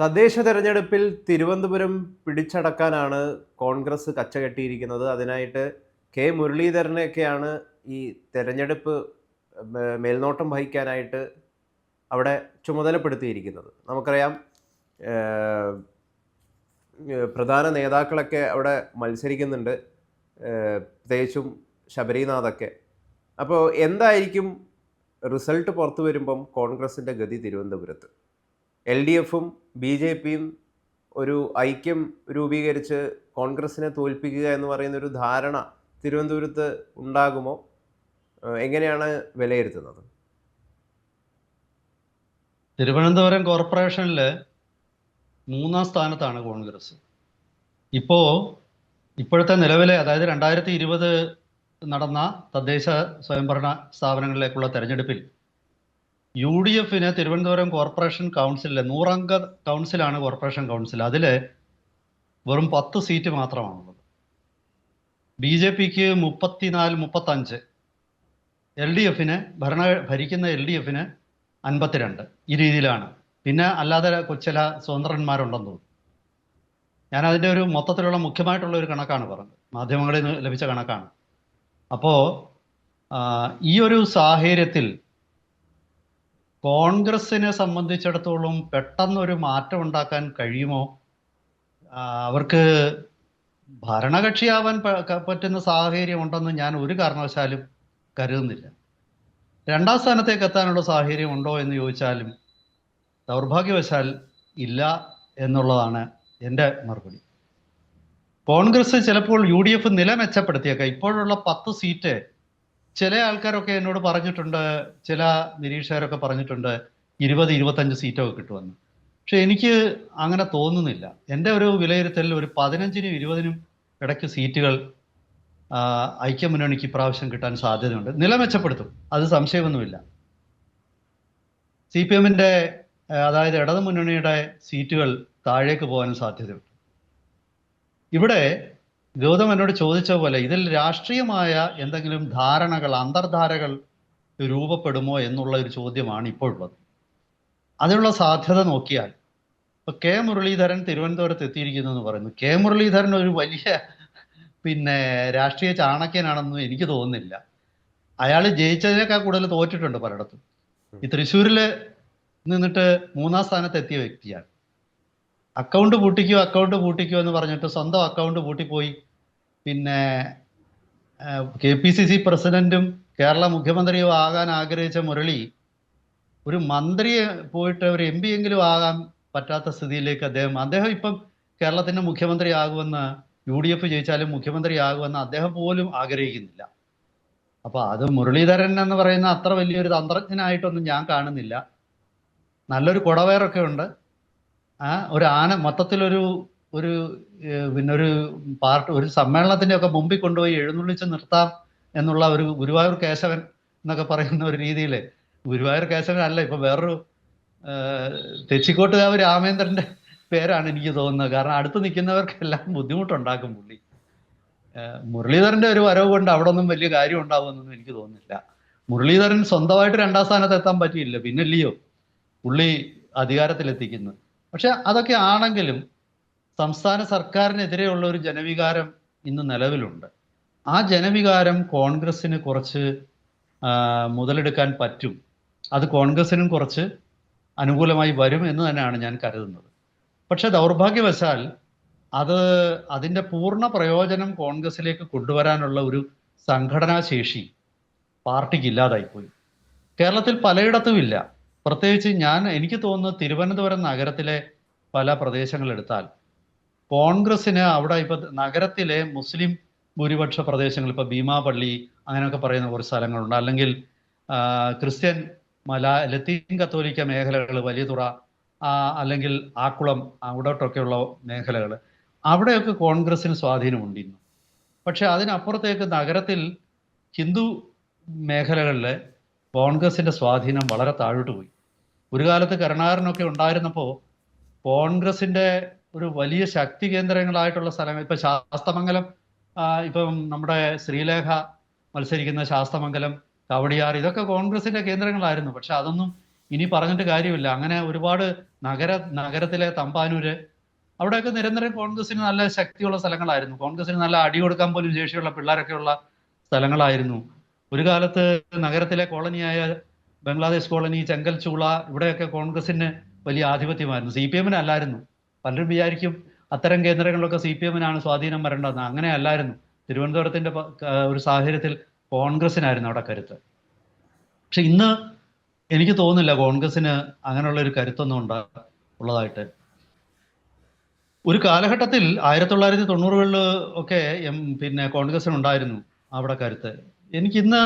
തദ്ദേശ തെരഞ്ഞെടുപ്പിൽ തിരുവനന്തപുരം പിടിച്ചടക്കാനാണ് കോൺഗ്രസ് കച്ചകെട്ടിയിരിക്കുന്നത്. അതിനായിട്ട് കെ മുരളീധരനെയൊക്കെയാണ് ഈ തെരഞ്ഞെടുപ്പ് മേൽനോട്ടം വഹിക്കാനായിട്ട് അവിടെ ചുമതലപ്പെടുത്തിയിരിക്കുന്നത്. നമുക്കറിയാം പ്രധാന നേതാക്കളൊക്കെ അവിടെ മത്സരിക്കുന്നുണ്ട്. പ്രത്യേകിച്ചും ശബരിനാഥൊക്കെ. അപ്പോൾ എന്തായിരിക്കും റിസൾട്ട് പുറത്തു വരുമ്പം കോൺഗ്രസിന്റെ ഗതി തിരുവനന്തപുരത്ത്? എൽ ഡി എഫും ബി ജെ പിയും ഒരു ഐക്യം രൂപീകരിച്ച് കോൺഗ്രസിനെ തോൽപ്പിക്കുക എന്ന് പറയുന്ന ഒരു ധാരണ തിരുവനന്തപുരത്ത് ഉണ്ടാകുമോ? എങ്ങനെയാണ് വിലയിരുത്തുന്നത്? തിരുവനന്തപുരം കോർപ്പറേഷനിൽ മൂന്നാം സ്ഥാനത്താണ് കോൺഗ്രസ്. ഇപ്പോൾ ഇപ്പോഴത്തെ നിലവിലെ അതായത് രണ്ടായിരത്തി ഇരുപത് നടന്ന തദ്ദേശ സ്വയംഭരണ സ്ഥാപനങ്ങളിലേക്കുള്ള തെരഞ്ഞെടുപ്പിൽ യു ഡി എഫിന് തിരുവനന്തപുരം കോർപ്പറേഷൻ കൗൺസിലിലെ നൂറംഗ കൗൺസിലാണ് കോർപ്പറേഷൻ കൗൺസിൽ. അതിൽ വെറും പത്ത് സീറ്റ് മാത്രമാണുള്ളത്. ബി ജെ പിക്ക് മുപ്പത്തിനാല് മുപ്പത്തഞ്ച്. എൽ ഡി എഫിന് ഭരണ ഭരിക്കുന്ന എൽ ഡി എഫിന് അൻപത്തിരണ്ട് ഈ രീതിയിലാണ്. പിന്നെ അല്ലാതെ ചില സ്വതന്ത്രന്മാരുണ്ടെന്ന് തോന്നുന്നു. ഞാൻ അതിന്റെ ഒരു മൊത്തത്തിലുള്ള മുഖ്യമായിട്ടുള്ള ഒരു കണക്കാണ് പറഞ്ഞത്. മാധ്യമങ്ങളിൽ നിന്ന് ലഭിച്ച കണക്കാണ്. അപ്പോൾ ഈ ഒരു സാഹചര്യത്തിൽ കോൺഗ്രസിനെ സംബന്ധിച്ചിടത്തോളം പെട്ടെന്നൊരു മാറ്റം ഉണ്ടാക്കാൻ കഴിയുമോ? അവർക്ക് ഭരണകക്ഷിയാവാൻ പറ്റുന്ന സാഹചര്യം ഉണ്ടെന്ന് ഞാൻ ഒരു കാരണവശാലും കരുതുന്നില്ല. രണ്ടാം സ്ഥാനത്തേക്ക് എത്താനുള്ള സാഹചര്യം ഉണ്ടോ എന്ന് ചോദിച്ചാലും ദൗർഭാഗ്യവശാൽ ഇല്ല എന്നുള്ളതാണ് എന്റെ മറുപടി. കോൺഗ്രസ് ചിലപ്പോൾ യു ഡി എഫ് നില മെച്ചപ്പെടുത്തിയേക്കാം. ഇപ്പോഴുള്ള പത്ത് സീറ്റ് ചില ആൾക്കാരൊക്കെ എന്നോട് പറഞ്ഞിട്ടുണ്ട് ചില നിരീക്ഷകരൊക്കെ പറഞ്ഞിട്ടുണ്ട് ഇരുപത് ഇരുപത്തഞ്ച് സീറ്റൊക്കെ കിട്ടുമെന്ന്. പക്ഷെ എനിക്ക് അങ്ങനെ തോന്നുന്നില്ല. എന്റെ ഒരു വിലയിരുത്തലിൽ ഒരു പതിനഞ്ചിനും ഇരുപതിനും ഇടയ്ക്ക് സീറ്റുകൾ ഐക്യമുന്നണിക്ക് ഇപ്രാവശ്യം കിട്ടാൻ സാധ്യതയുണ്ട്. നില മെച്ചപ്പെടുത്തും. അത് സംശയമൊന്നുമില്ല. സി പി എമ്മിന്റെ അതായത് ഇടതു മുന്നണിയുടെ സീറ്റുകൾ താഴേക്ക് പോകാൻ സാധ്യതയുണ്ട്. ഇവിടെ ഗൗതം എന്നോട് ചോദിച്ച പോലെ ഇതിൽ രാഷ്ട്രീയമായ എന്തെങ്കിലും ധാരണകൾ അന്തർധാരകൾ രൂപപ്പെടുമോ എന്നുള്ള ഒരു ചോദ്യമാണ് ഇപ്പോൾ ഉള്ളത് അതിനുള്ള സാധ്യത നോക്കിയാൽ ഇപ്പൊ കെ മുരളീധരൻ തിരുവനന്തപുരത്ത് എത്തിയിരിക്കുന്നു എന്ന് പറയുന്നു. കെ മുരളീധരൻ ഒരു വലിയ പിന്നെ രാഷ്ട്രീയ ചാണക്യനാണെന്നും എനിക്ക് തോന്നുന്നില്ല. അയാൾ ജയിച്ചതിനേക്കാൾ കൂടുതൽ തോറ്റിട്ടുണ്ട് പലയിടത്തും. ഈ തൃശ്ശൂരിൽ നിന്നിട്ട് മൂന്നാം സ്ഥാനത്ത് എത്തിയ വ്യക്തിയാണ്. അക്കൗണ്ട് പൂട്ടിക്കോ അക്കൗണ്ട് പൂട്ടിക്കോ എന്ന് പറഞ്ഞിട്ട് സ്വന്തം അക്കൗണ്ട് പൂട്ടിപ്പോയി. പിന്നെ കെ പി സി സി പ്രസിഡന്റും കേരള മുഖ്യമന്ത്രിയും ആകാൻ ആഗ്രഹിച്ച മുരളി ഒരു മന്ത്രിയെ പോയിട്ട് ഒരു എം പി എങ്കിലും ആകാൻ പറ്റാത്ത സ്ഥിതിയിലേക്ക് അദ്ദേഹം അദ്ദേഹം ഇപ്പം കേരളത്തിന്റെ മുഖ്യമന്ത്രി ആകുമെന്ന് യു ഡി എഫ് ജയിച്ചാലും മുഖ്യമന്ത്രി ആകുമെന്ന് അദ്ദേഹം പോലും ആഗ്രഹിക്കുന്നില്ല. അപ്പൊ അത് മുരളീധരൻ എന്ന് പറയുന്ന അത്ര വലിയൊരു തന്ത്രജ്ഞനായിട്ടൊന്നും ഞാൻ കാണുന്നില്ല. നല്ലൊരു കുടവേറൊക്കെ ഉണ്ട്. ആ ഒരു ആന മൊത്തത്തിലൊരു ഒരു പിന്നെ ഒരു പാർട്ട് ഒരു സമ്മേളനത്തിന്റെ ഒക്കെ മുമ്പിൽ കൊണ്ടുപോയി എഴുന്നള്ളിച്ച് നിർത്താം എന്നുള്ള ഒരു ഗുരുവായൂർ കേശവൻ എന്നൊക്കെ പറയുന്ന ഒരു രീതിയിൽ ഗുരുവായൂർ കേശവൻ അല്ല ഇപ്പൊ വേറൊരു തെച്ചിക്കോട്ടുകാവ് രാമേന്ദ്രന്റെ പേരാണ് എനിക്ക് തോന്നുന്നത്. കാരണം അടുത്ത് നിൽക്കുന്നവർക്കെല്ലാം ബുദ്ധിമുട്ടുണ്ടാക്കും പുള്ളി. മുരളീധരന്റെ ഒരു വരവ് കൊണ്ട് അവിടെ ഒന്നും വലിയ കാര്യം ഉണ്ടാവുമെന്നൊന്നും എനിക്ക് തോന്നുന്നില്ല. മുരളീധരൻ സ്വന്തമായിട്ട് രണ്ടാം സ്ഥാനത്ത് എത്താൻ പറ്റിയില്ല. പിന്നല്ലയോ പുള്ളി അധികാരത്തിലെത്തിക്കുന്നത് പക്ഷെ അതൊക്കെ ആണെങ്കിലും സംസ്ഥാന സർക്കാരിനെതിരെയുള്ള ഒരു ജനവികാരം ഇന്ന് നിലവിലുണ്ട്. ആ ജനവികാരം കോൺഗ്രസിന് കുറച്ച് മുതലെടുക്കാൻ പറ്റും. അത് കോൺഗ്രസിനും കുറച്ച് അനുകൂലമായി വരും എന്ന് തന്നെയാണ് ഞാൻ കരുതുന്നത്. പക്ഷെ ദൗർഭാഗ്യവശാൽ അത് അതിന്റെ പൂർണ പ്രയോജനം കോൺഗ്രസിലേക്ക് കൊണ്ടുവരാനുള്ള ഒരു സംഘടനാ ശേഷി പാർട്ടിക്ക് ഇല്ലാതായിപ്പോയി. കേരളത്തിൽ പലയിടത്തും ഇല്ല പ്രത്യേകിച്ച് ഞാൻ എനിക്ക് തോന്നുന്നത് തിരുവനന്തപുരം നഗരത്തിലെ പല പ്രദേശങ്ങൾ എടുത്താൽ കോൺഗ്രസിന് അവിടെ ഇപ്പൊ നഗരത്തിലെ മുസ്ലിം ഭൂരിപക്ഷ പ്രദേശങ്ങൾ ഇപ്പൊ ഭീമാപള്ളി അങ്ങനെയൊക്കെ പറയുന്ന കുറച്ച് സ്ഥലങ്ങളുണ്ട്. അല്ലെങ്കിൽ ക്രിസ്ത്യൻ മല ലത്തീൻ കത്തോലിക്ക മേഖലകൾ വലിയതുറ തുറ അല്ലെങ്കിൽ ആക്കുളം അവിടോട്ടൊക്കെയുള്ള മേഖലകൾ അവിടെയൊക്കെ കോൺഗ്രസിന് സ്വാധീനമുണ്ട് ഇന്ന്. പക്ഷെ അതിനപ്പുറത്തേക്ക് നഗരത്തിൽ ഹിന്ദു മേഖലകളിൽ കോൺഗ്രസിന്റെ സ്വാധീനം വളരെ താഴോട്ട് പോയി. ഒരു കാലത്ത് കരുണാകരനൊക്കെ ഉണ്ടായിരുന്നപ്പോൾ കോൺഗ്രസിന്റെ ഒരു വലിയ ശക്തി കേന്ദ്രങ്ങളായിട്ടുള്ള സ്ഥലങ്ങൾ. ഇപ്പൊ ശാസ്തമംഗലം ഇപ്പം നമ്മുടെ ശ്രീലേഖ മത്സരിക്കുന്ന ശാസ്തമംഗലം കവടിയാർ ഇതൊക്കെ കോൺഗ്രസിന്റെ കേന്ദ്രങ്ങളായിരുന്നു. പക്ഷെ അതൊന്നും ഇനി പറഞ്ഞിട്ട് കാര്യമില്ല. അങ്ങനെ ഒരുപാട് നഗര നഗരത്തിലെ തമ്പാനൂര് അവിടെയൊക്കെ നിരന്തരം കോൺഗ്രസിന് നല്ല ശക്തിയുള്ള സ്ഥലങ്ങളായിരുന്നു. കോൺഗ്രസിന് നല്ല അടി കൊടുക്കാൻ പോലും ശേഷിയുള്ള പിള്ളേരൊക്കെ ഉള്ള സ്ഥലങ്ങളായിരുന്നു. ഒരു കാലത്ത് നഗരത്തിലെ കോളനിയായ ബംഗ്ലാദേശ് കോളനി ചെങ്കൽ ചൂള ഇവിടെയൊക്കെ കോൺഗ്രസിന് വലിയ ആധിപത്യമായിരുന്നു. സി പി എമ്മിന് അല്ലായിരുന്നു. പലരും വിചാരിക്കും അത്തരം കേന്ദ്രങ്ങളിലൊക്കെ സി പി എമ്മിനാണ് സ്വാധീനം വരേണ്ടതെന്ന്. അങ്ങനെ അല്ലായിരുന്നു. തിരുവനന്തപുരത്തിന്റെ ഒരു സാഹചര്യത്തിൽ കോൺഗ്രസിനായിരുന്നു അവിടെ കരുത്ത്. പക്ഷെ ഇന്ന് എനിക്ക് തോന്നുന്നില്ല കോൺഗ്രസിന് അങ്ങനെയുള്ള ഒരു കരുത്തൊന്നും ഉണ്ടാ ഉള്ളതായിട്ട്. ഒരു കാലഘട്ടത്തിൽ ആയിരത്തി തൊള്ളായിരത്തി തൊണ്ണൂറുകളിൽ ഒക്കെ പിന്നെ കോൺഗ്രസിന് ഉണ്ടായിരുന്നു അവിടെ കരുത്ത്. എനിക്കിന്ന്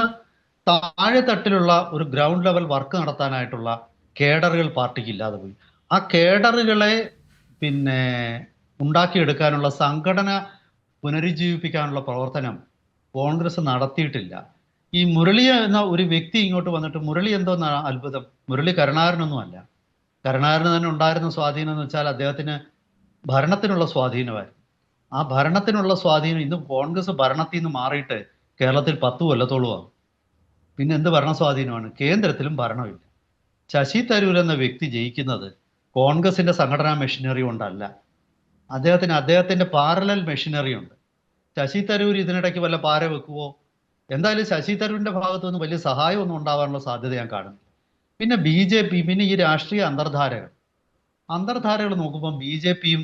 താഴെ തട്ടിലുള്ള ഒരു ഗ്രൗണ്ട് ലെവൽ വർക്ക് നടത്താനായിട്ടുള്ള കേഡറുകൾ പാർട്ടിക്ക് ഇല്ലാതെ പോയി. ആ കേഡറുകളെ പിന്നെ ഉണ്ടാക്കിയെടുക്കാനുള്ള സംഘടന പുനരുജ്ജീവിപ്പിക്കാനുള്ള പ്രവർത്തനം കോൺഗ്രസ് നടത്തിയിട്ടില്ല. ഈ മുരളി എന്ന ഒരു വ്യക്തി ഇങ്ങോട്ട് വന്നിട്ട് മുരളി എന്തോന്നാണ് അത്ഭുതം. മുരളി കരുണാകരനൊന്നും അല്ല കരുണാകരന് തന്നെ ഉണ്ടായിരുന്ന സ്വാധീനം എന്ന് വെച്ചാൽ അദ്ദേഹത്തിന് ഭരണത്തിനുള്ള സ്വാധീനമായിരുന്നു. ആ ഭരണത്തിനുള്ള സ്വാധീനം ഇന്ന് കോൺഗ്രസ് ഭരണത്തിൽ നിന്ന് മാറിയിട്ട് കേരളത്തിൽ പത്ത് കൊല്ലത്തോളമാകും പിന്നെ എന്ത് ഭരണ സ്വാധീനമാണ്? കേന്ദ്രത്തിലും ഭരണമില്ല. ശശി തരൂർ എന്ന വ്യക്തി ജയിക്കുന്നത് കോൺഗ്രസിന്റെ സംഘടനാ മെഷീനറി കൊണ്ടല്ല. അദ്ദേഹത്തിന് അദ്ദേഹത്തിന്റെ പാരലൽ മെഷീനറി ഉണ്ട്. ശശി തരൂർ ഇതിനിടയ്ക്ക് വല്ല പാര വെക്കുവോ? എന്തായാലും ശശി തരൂരിന്റെ ഭാഗത്തു നിന്ന് വലിയ സഹായം ഒന്നും ഉണ്ടാവാനുള്ള സാധ്യത ഞാൻ കാണുന്നു പിന്നെ ബി ജെ പി പിന്നെ ഈ രാഷ്ട്രീയ അന്തർധാരകൾ. അന്തർധാരകൾ നോക്കുമ്പോൾ ബി ജെ പിയും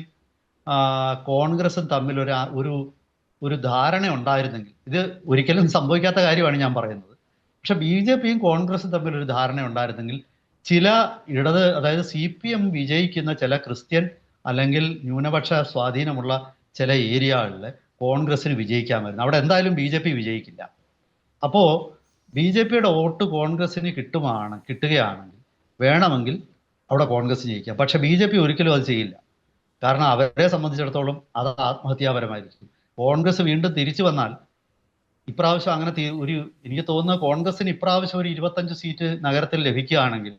കോൺഗ്രസും തമ്മിൽ ഒരു ഒരു ഒരു ധാരണ ഉണ്ടായിരുന്നെങ്കിൽ ഇത് ഒരിക്കലും സംഭവിക്കാത്ത കാര്യമാണ് ഞാൻ പറയുന്നത്. പക്ഷെ ബി ജെ പിയും കോൺഗ്രസും തമ്മിൽ ഒരു ധാരണ ഉണ്ടായിരുന്നെങ്കിൽ ചില ഇടത് അതായത് സി പി എം വിജയിക്കുന്ന ചില ക്രിസ്ത്യൻ അല്ലെങ്കിൽ ന്യൂനപക്ഷ സ്വാധീനമുള്ള ചില ഏരിയകളിൽ കോൺഗ്രസിന് വിജയിക്കാമായിരുന്നു അവിടെ എന്തായാലും ബി ജെ പി വിജയിക്കില്ല. അപ്പോൾ ബി ജെ പിയുടെ വോട്ട് കോൺഗ്രസ്സിന് കിട്ടുമാണ് കിട്ടുകയാണെങ്കിൽ വേണമെങ്കിൽ അവിടെ കോൺഗ്രസ് ജയിക്കാം. പക്ഷെ ബി ജെ പി ഒരിക്കലും അത് ചെയ്യില്ല. കാരണം അവരെ സംബന്ധിച്ചിടത്തോളം അത് ആത്മഹത്യാപരമായിരിക്കും. കോൺഗ്രസ് വീണ്ടും തിരിച്ചു വന്നാൽ ഇപ്രാവശ്യം അങ്ങനെ ഒരു എനിക്ക് തോന്നുന്നത് കോൺഗ്രസിന് ഇപ്രാവശ്യം ഒരു ഇരുപത്തഞ്ച് സീറ്റ് നഗരത്തിൽ ലഭിക്കുകയാണെങ്കിൽ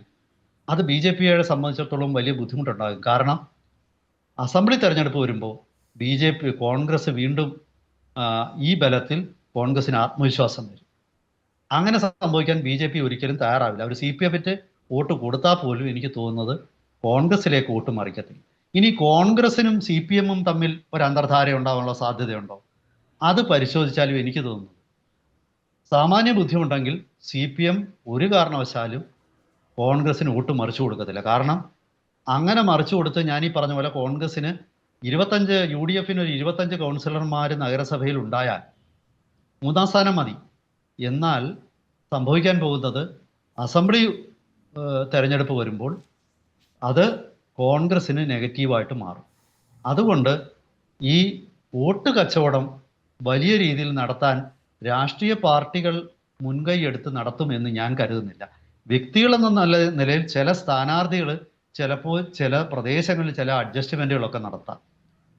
അത് ബി ജെ പിയെ സംബന്ധിച്ചിടത്തോളം വലിയ ബുദ്ധിമുട്ടുണ്ടാകും. കാരണം അസംബ്ലി തെരഞ്ഞെടുപ്പ് വരുമ്പോൾ ബി ജെ പി കോൺഗ്രസ് വീണ്ടും ഈ ബലത്തിൽ കോൺഗ്രസിന് ആത്മവിശ്വാസം വരും. അങ്ങനെ സംഭവിക്കാൻ ബി ജെ പി ഒരിക്കലും തയ്യാറാവില്ല. അവർ സി പി വോട്ട് കൊടുത്താൽ പോലും എനിക്ക് തോന്നുന്നത് കോൺഗ്രസിലേക്ക് വോട്ട് മറിക്കത്തില്ല. ഇനി കോൺഗ്രസിനും സി പി എമ്മും തമ്മിൽ ഒരു അന്തർധാര ഉണ്ടാവാനുള്ള സാധ്യതയുണ്ടോ? അത് പരിശോധിച്ചാലും എനിക്ക് തോന്നുന്നു സാമാന്യ ബുദ്ധിമുണ്ടെങ്കിൽ സി പി എം ഒരു കാരണവശാലും കോൺഗ്രസിന് വോട്ട് മറിച്ചു കൊടുക്കത്തില്ല. കാരണം അങ്ങനെ മറിച്ചു കൊടുത്ത് ഞാൻ ഈ പറഞ്ഞ പോലെ കോൺഗ്രസിന് ഇരുപത്തഞ്ച് യു ഡി എഫിന് ഒരു ഇരുപത്തഞ്ച് കൗൺസിലർമാർ നഗരസഭയിൽ ഉണ്ടായാൽ മൂന്നാം സ്ഥാനം മതി. എന്നാൽ സംഭവിക്കാൻ പോകുന്നത് അസംബ്ലി തെരഞ്ഞെടുപ്പ് വരുമ്പോൾ അത് കോൺഗ്രസിന് നെഗറ്റീവായിട്ട് മാറും. അതുകൊണ്ട് ഈ വോട്ട് കച്ചവടം വലിയ രീതിയിൽ നടത്താൻ രാഷ്ട്രീയ പാർട്ടികൾ മുൻകൈയെടുത്ത് നടത്തുമെന്ന് ഞാൻ കരുതുന്നില്ല. വ്യക്തികളെന്ന നല്ല നിലയിൽ ചില സ്ഥാനാർത്ഥികൾ ചിലപ്പോൾ ചില പ്രദേശങ്ങളിൽ ചില അഡ്ജസ്റ്റ്മെന്റുകളൊക്കെ നടത്താം.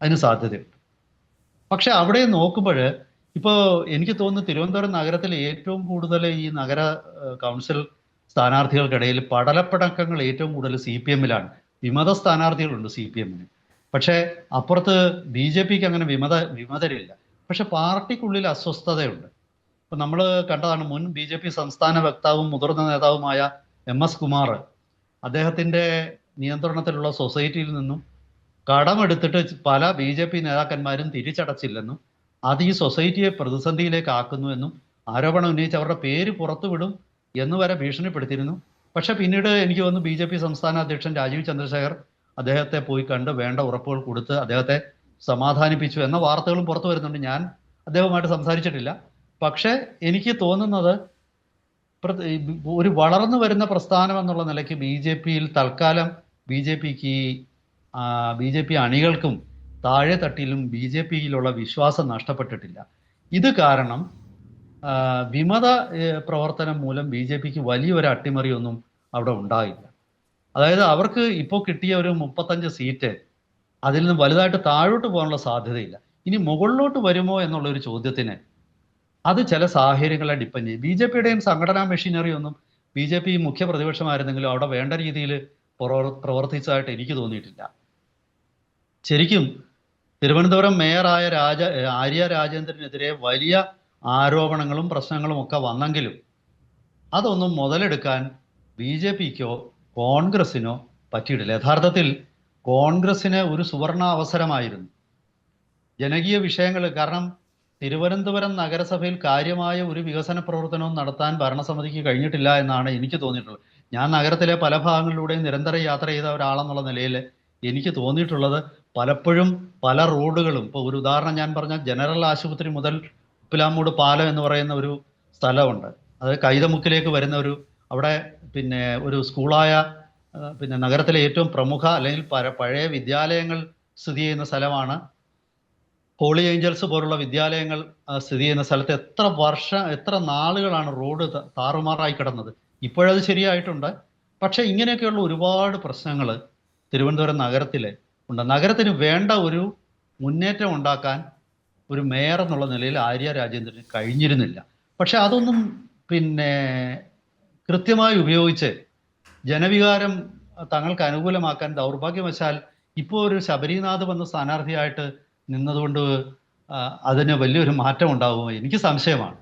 അതിന് സാധ്യതയുണ്ട്. പക്ഷെ അവിടെ നോക്കുമ്പോൾ ഇപ്പോൾ എനിക്ക് തോന്നുന്നു തിരുവനന്തപുരം നഗരത്തിൽ ഏറ്റവും കൂടുതൽ ഈ നഗര കൗൺസിൽ സ്ഥാനാർത്ഥികൾക്കിടയിൽ പടലപ്പടക്കങ്ങൾ ഏറ്റവും കൂടുതൽ സി പി എമ്മിലാണ്. വിമത സ്ഥാനാർത്ഥികളുണ്ട് സി പി എമ്മിന്. പക്ഷേ അപ്പുറത്ത് ബി ജെ പിക്ക് അങ്ങനെ വിമത വിമതരില്ല. പക്ഷെ പാർട്ടിക്കുള്ളിൽ അസ്വസ്ഥതയുണ്ട്. ഇപ്പൊ നമ്മൾ കണ്ടതാണ് മുൻ ബി ജെ പി സംസ്ഥാന വക്താവും മുതിർന്ന നേതാവുമായ എം എസ് കുമാർ അദ്ദേഹത്തിന്റെ നിയന്ത്രണത്തിലുള്ള സൊസൈറ്റിയിൽ നിന്നും കടമെടുത്തിട്ട് പല ബി ജെ പി നേതാക്കന്മാരും തിരിച്ചടച്ചില്ലെന്നും അത് ഈ സൊസൈറ്റിയെ പ്രതിസന്ധിയിലേക്ക് ആക്കുന്നു എന്നും ആരോപണം ഉന്നയിച്ച് അവരുടെ പേര് പുറത്തുവിടും എന്ന് വരെ ഭീഷണിപ്പെടുത്തിയിരുന്നു. പക്ഷെ പിന്നീട് എനിക്ക് തോന്നുന്നു ബി ജെ പി സംസ്ഥാന അധ്യക്ഷൻ രാജീവ് ചന്ദ്രശേഖർ അദ്ദേഹത്തെ പോയി കണ്ട് വേണ്ട ഉറപ്പുകൾ കൊടുത്ത് അദ്ദേഹത്തെ സമാധാനിപ്പിച്ചു എന്ന വാർത്തകളും പുറത്തു വരുന്നുണ്ട്. ഞാൻ അദ്ദേഹവുമായിട്ട് സംസാരിച്ചിട്ടില്ല. പക്ഷെ എനിക്ക് തോന്നുന്നത് ഒരു വളർന്നു വരുന്ന പ്രസ്ഥാനം എന്നുള്ള നിലയ്ക്ക് ബി ജെ പിയിൽ തൽക്കാലം ബി ജെ പിക്ക് ബി ജെ പി അണികൾക്കും താഴെ തട്ടിലും ബി ജെ പിയിലുള്ള വിശ്വാസം നഷ്ടപ്പെട്ടിട്ടില്ല. ഇത് കാരണം വിമത പ്രവർത്തനം മൂലം ബി ജെ പിക്ക് വലിയൊരു അട്ടിമറിയൊന്നും അവിടെ ഉണ്ടായില്ല. അതായത് അവർക്ക് ഇപ്പോൾ കിട്ടിയ ഒരു മുപ്പത്തഞ്ച് സീറ്റ് അതിൽ നിന്ന് വലുതായിട്ട് താഴോട്ട് പോകാനുള്ള സാധ്യതയില്ല. ഇനി മുകളിലോട്ട് വരുമോ എന്നുള്ള ഒരു ചോദ്യത്തിന് അത് ചില സാഹചര്യങ്ങളെ ഡിപ്പെൻഡ് ചെയ്യും. ബി ജെ പിയുടെയും സംഘടനാ മെഷീനറി ഒന്നും ബി ജെ പി മുഖ്യ പ്രതിപക്ഷമായിരുന്നെങ്കിലും അവിടെ വേണ്ട രീതിയിൽ പ്രവർത്തിച്ചതായിട്ട് എനിക്ക് തോന്നിയിട്ടില്ല. ശരിക്കും തിരുവനന്തപുരം മേയറായ രാജ ആര്യ രാജേന്ദ്രനെതിരെ വലിയ ആരോപണങ്ങളും പ്രശ്നങ്ങളും ഒക്കെ വന്നെങ്കിലും അതൊന്നും മുതലെടുക്കാൻ ബി ജെ പിക്കോ കോൺഗ്രസിനോ പറ്റിയിട്ടില്ല. യഥാർത്ഥത്തിൽ കോൺഗ്രസിന് ഒരു സുവർണ അവസരമായിരുന്നു ജനകീയ വിഷയങ്ങൾ കാരണം തിരുവനന്തപുരം നഗരസഭയിൽ കാര്യമായ ഒരു വികസന പ്രവർത്തനവും നടത്താൻ ഭരണസമിതിക്ക് കഴിഞ്ഞിട്ടില്ല എന്നാണ് എനിക്ക് തോന്നിയിട്ടുള്ളത്. ഞാൻ നഗരത്തിലെ പല ഭാഗങ്ങളിലൂടെയും നിരന്തരം യാത്ര ചെയ്ത ഒരാളെന്നുള്ള നിലയിൽ എനിക്ക് തോന്നിയിട്ടുള്ളത് പലപ്പോഴും പല റോഡുകളും ഇപ്പോൾ ഒരു ഉദാഹരണം ഞാൻ പറഞ്ഞ ജനറൽ ആശുപത്രി മുതൽ ഉപ്പിലാമൂട് പാലം എന്ന് പറയുന്ന ഒരു സ്ഥലമുണ്ട്. അത് കൈതമുക്കിലേക്ക് വരുന്ന ഒരു അവിടെ പിന്നെ ഒരു സ്കൂളായ പിന്നെ നഗരത്തിലെ ഏറ്റവും പ്രമുഖ അല്ലെങ്കിൽ പഴയ വിദ്യാലയങ്ങൾ സ്ഥിതി ചെയ്യുന്ന സ്ഥലമാണ് ഹോളി ഏഞ്ചൽസ് പോലുള്ള വിദ്യാലയങ്ങൾ സ്ഥിതി ചെയ്യുന്ന സ്ഥലത്ത് എത്ര വർഷം എത്ര നാളുകളാണ് റോഡ് താറുമാറായി കിടന്നത്? ഇപ്പോഴത് ശരിയായിട്ടുണ്ട്. പക്ഷെ ഇങ്ങനെയൊക്കെയുള്ള ഒരുപാട് പ്രശ്നങ്ങൾ തിരുവനന്തപുരം നഗരത്തിലെ ഉണ്ട്. നഗരത്തിന് വേണ്ട ഒരു മുന്നേറ്റം ഉണ്ടാക്കാൻ ഒരു മേയർ എന്നുള്ള നിലയിൽ ആര്യ രാജേന്ദ്രന് കഴിഞ്ഞിരുന്നില്ല. പക്ഷെ അതൊന്നും പിന്നെ കൃത്യമായി ഉപയോഗിച്ച് ജനവികാരം തങ്ങൾക്ക് അനുകൂലമാക്കാൻ ദൗർഭാഗ്യവശാൽ ഇപ്പോൾ ഒരു ശബരിനാഥ് വന്ന സ്ഥാനാർത്ഥിയായിട്ട് നിന്നതുകൊണ്ട് അതിന് വലിയൊരു മാറ്റം ഉണ്ടാകുമോ എനിക്ക് സംശയമാണ്.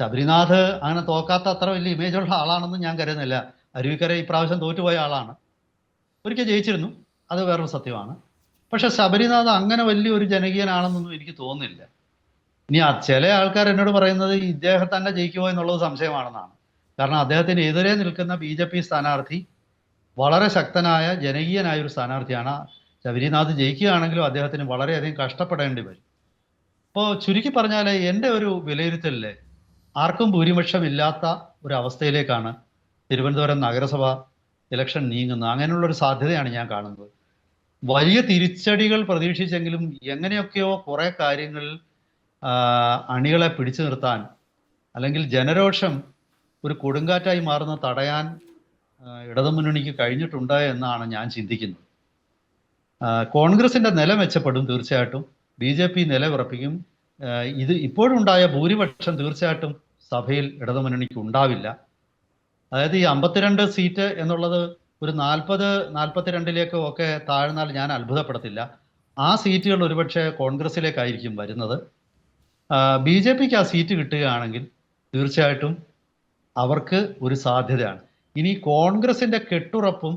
ശബരിനാഥ് അങ്ങനെ തോക്കാത്ത അത്ര വലിയ ഇമേജുള്ള ആളാണെന്ന് ഞാൻ കരുതുന്നില്ല. അരുവിക്കര ഇപ്രാവശ്യം തോറ്റുപോയ ആളാണ്. ഒരിക്കൽ ജയിച്ചിരുന്നു. അത് വേറൊരു സത്യമാണ്. പക്ഷെ ശബരിനാഥ് അങ്ങനെ വലിയൊരു ജനകീയനാണെന്നൊന്നും എനിക്ക് തോന്നുന്നില്ല. ഇനി ചില ആൾക്കാർ എന്നോട് പറയുന്നത് ഇദ്ദേഹം തന്നെ ജയിക്കുമോ എന്നുള്ളത് സംശയമാണെന്നാണ്. കാരണം അദ്ദേഹത്തിന് എതിരെ നിൽക്കുന്ന ബി ജെ പി സ്ഥാനാർത്ഥി വളരെ ശക്തനായ ജനകീയനായ ഒരു സ്ഥാനാർത്ഥിയാണ് ശബരിനാഥ് ജയിക്കുകയാണെങ്കിലും അദ്ദേഹത്തിന് വളരെയധികം കഷ്ടപ്പെടേണ്ടി വരും. ഇപ്പോൾ ചുരുക്കി പറഞ്ഞാൽ എന്റെ ഒരു വിലയിരുത്തലിൽ ആർക്കും ഭൂരിപക്ഷമില്ലാത്ത ഒരു അവസ്ഥയിലേക്കാണ് തിരുവനന്തപുരം നഗരസഭ ഇലക്ഷൻ നീങ്ങുന്നത്. അങ്ങനെയുള്ള ഒരു സാധ്യതയാണ് ഞാൻ കാണുന്നത്. വലിയ തിരിച്ചടികൾ പ്രതീക്ഷിച്ചെങ്കിലും എങ്ങനെയൊക്കെയോ കുറെ കാര്യങ്ങൾ അണികളെ പിടിച്ചു നിർത്താൻ അല്ലെങ്കിൽ ജനരോഷം ഒരു കൊടുങ്കാറ്റായി മാറുന്ന തടയാൻ ഇടതുമുന്നണിക്ക് കഴിഞ്ഞിട്ടുണ്ട് എന്നാണ് ഞാൻ ചിന്തിക്കുന്നത്. കോൺഗ്രസിന്റെ നില മെച്ചപ്പെടും തീർച്ചയായിട്ടും. ബി ജെ പി നില ഉറപ്പിക്കും. ഇത് ഇപ്പോഴുണ്ടായ ഭൂരിപക്ഷം തീർച്ചയായിട്ടും സഭയിൽ ഇടതുമുന്നണിക്ക് ഉണ്ടാവില്ല. അതായത് ഈ അമ്പത്തിരണ്ട് സീറ്റ് എന്നുള്ളത് ഒരു നാൽപ്പത് നാൽപ്പത്തിരണ്ടിലേക്ക് ഒക്കെ താഴ്ന്നാൽ ഞാൻ അത്ഭുതപ്പെടത്തില്ല. ആ സീറ്റുകൾ ഒരുപക്ഷെ കോൺഗ്രസിലേക്കായിരിക്കും വരുന്നത്. ബി ജെ പിക്ക് ആ സീറ്റ് കിട്ടുകയാണെങ്കിൽ തീർച്ചയായിട്ടും അവർക്ക് ഒരു സാധ്യതയാണ്. ഇനി കോൺഗ്രസിന്റെ കെട്ടുറപ്പും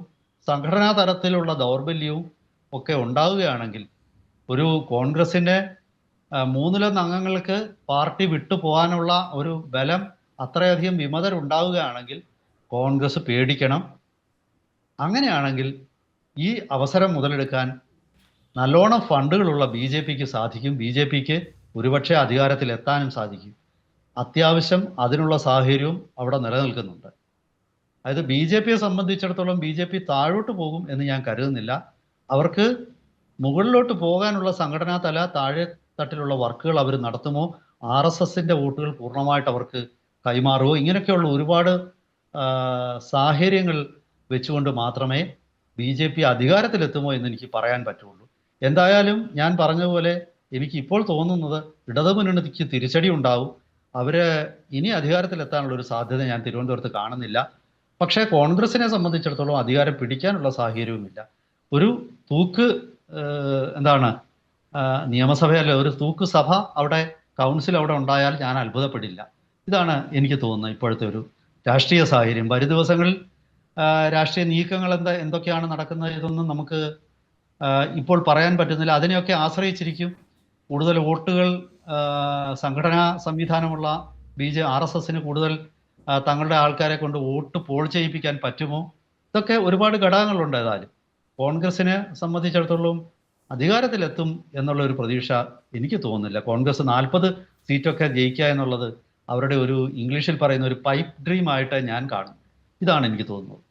സംഘടനാ തലത്തിലുള്ള ദൗർബല്യവും ഒക്കെ ഉണ്ടാവുകയാണെങ്കിൽ ഒരു കോൺഗ്രസിന്റെ മൂന്നിലൊന്ന് അംഗങ്ങൾക്ക് പാർട്ടി വിട്ടു പോകാനുള്ള ഒരു ബലം അത്രയധികം വിമതരുണ്ടാവുകയാണെങ്കിൽ കോൺഗ്രസ് പേടിക്കണം. അങ്ങനെയാണെങ്കിൽ ഈ അവസരം മുതലെടുക്കാൻ നല്ലോണം ഫണ്ടുകളുള്ള ബി ജെ പിക്ക് സാധിക്കും. ബി ജെ പിക്ക് ഒരുപക്ഷെ അധികാരത്തിൽ എത്താനും സാധിക്കും. അത്യാവശ്യം അതിനുള്ള സാഹചര്യവും അവിടെ നിലനിൽക്കുന്നുണ്ട്. അതായത് ബി ജെ പിയെ സംബന്ധിച്ചിടത്തോളം ബി ജെ പി താഴോട്ട് പോകും എന്ന് ഞാൻ കരുതുന്നില്ല. അവർക്ക് മുകളിലോട്ട് പോകാനുള്ള സംഘടനാ തല താഴെ തട്ടിലുള്ള വർക്കുകൾ അവർ നടത്തുമോ? ആർ എസ് എസിന്റെ വോട്ടുകൾ പൂർണമായിട്ട് അവർക്ക് കൈമാറുമോ? ഇങ്ങനെയൊക്കെയുള്ള ഒരുപാട് സാഹചര്യങ്ങൾ വെച്ചുകൊണ്ട് മാത്രമേ ബി ജെ പി അധികാരത്തിലെത്തുമോ എന്ന് എനിക്ക് പറയാൻ പറ്റുള്ളൂ. എന്തായാലും ഞാൻ പറഞ്ഞതുപോലെ എനിക്ക് ഇപ്പോൾ തോന്നുന്നത് ഇടതുമുന്നണിക്ക് തിരിച്ചടി ഉണ്ടാവും. അവർ ഇനി അധികാരത്തിലെത്താനുള്ള ഒരു സാധ്യത ഞാൻ തിരുവനന്തപുരത്ത് കാണുന്നില്ല. പക്ഷേ കോൺഗ്രസിനെ സംബന്ധിച്ചിടത്തോളം അധികാരം പിടിക്കാനുള്ള സാഹചര്യവുമില്ല. ഒരു തൂക്ക് എന്താണ് നിയമസഭയല്ലേ ഒരു തൂക്ക് സഭ അവിടെ കൗൺസിൽ അവിടെ ഉണ്ടായാൽ ഞാൻ അത്ഭുതപ്പെടില്ല. ഇതാണ് എനിക്ക് തോന്നുന്നത് ഇപ്പോഴത്തെ ഒരു രാഷ്ട്രീയ സാഹചര്യം. വരും ദിവസങ്ങളിൽ രാഷ്ട്രീയ നീക്കങ്ങൾ എന്താ എന്തൊക്കെയാണ് നടക്കുന്നത് ഇതൊന്നും നമുക്ക് ഇപ്പോൾ പറയാൻ പറ്റുന്നില്ല. അതിനെയൊക്കെ ആശ്രയിച്ചിരിക്കും കൂടുതൽ വോട്ടുകൾ സംഘടനാ സംവിധാനമുള്ള ബി ജെ ആർ എസ് എസിന് കൂടുതൽ തങ്ങളുടെ ആൾക്കാരെ കൊണ്ട് വോട്ട് പോൾ ചെയ്യിപ്പിക്കാൻ പറ്റുമോ? ഇതൊക്കെ ഒരുപാട് ഘടകങ്ങളുണ്ട് ഏതായാലും. കോൺഗ്രസിനെ സംബന്ധിച്ചിടത്തോളം അധികാരത്തിലെത്തും എന്നുള്ള ഒരു പ്രതീക്ഷ എനിക്ക് തോന്നുന്നില്ല. കോൺഗ്രസ് നാൽപ്പത് സീറ്റൊക്കെ ജയിക്കുക എന്നുള്ളത് അവരുടെ ഒരു ഇംഗ്ലീഷിൽ പറയുന്ന ഒരു പൈപ്പ് ഡ്രീം ആയിട്ട് ഞാൻ കാണും. ഇതാണ് എനിക്ക് തോന്നുന്നത്.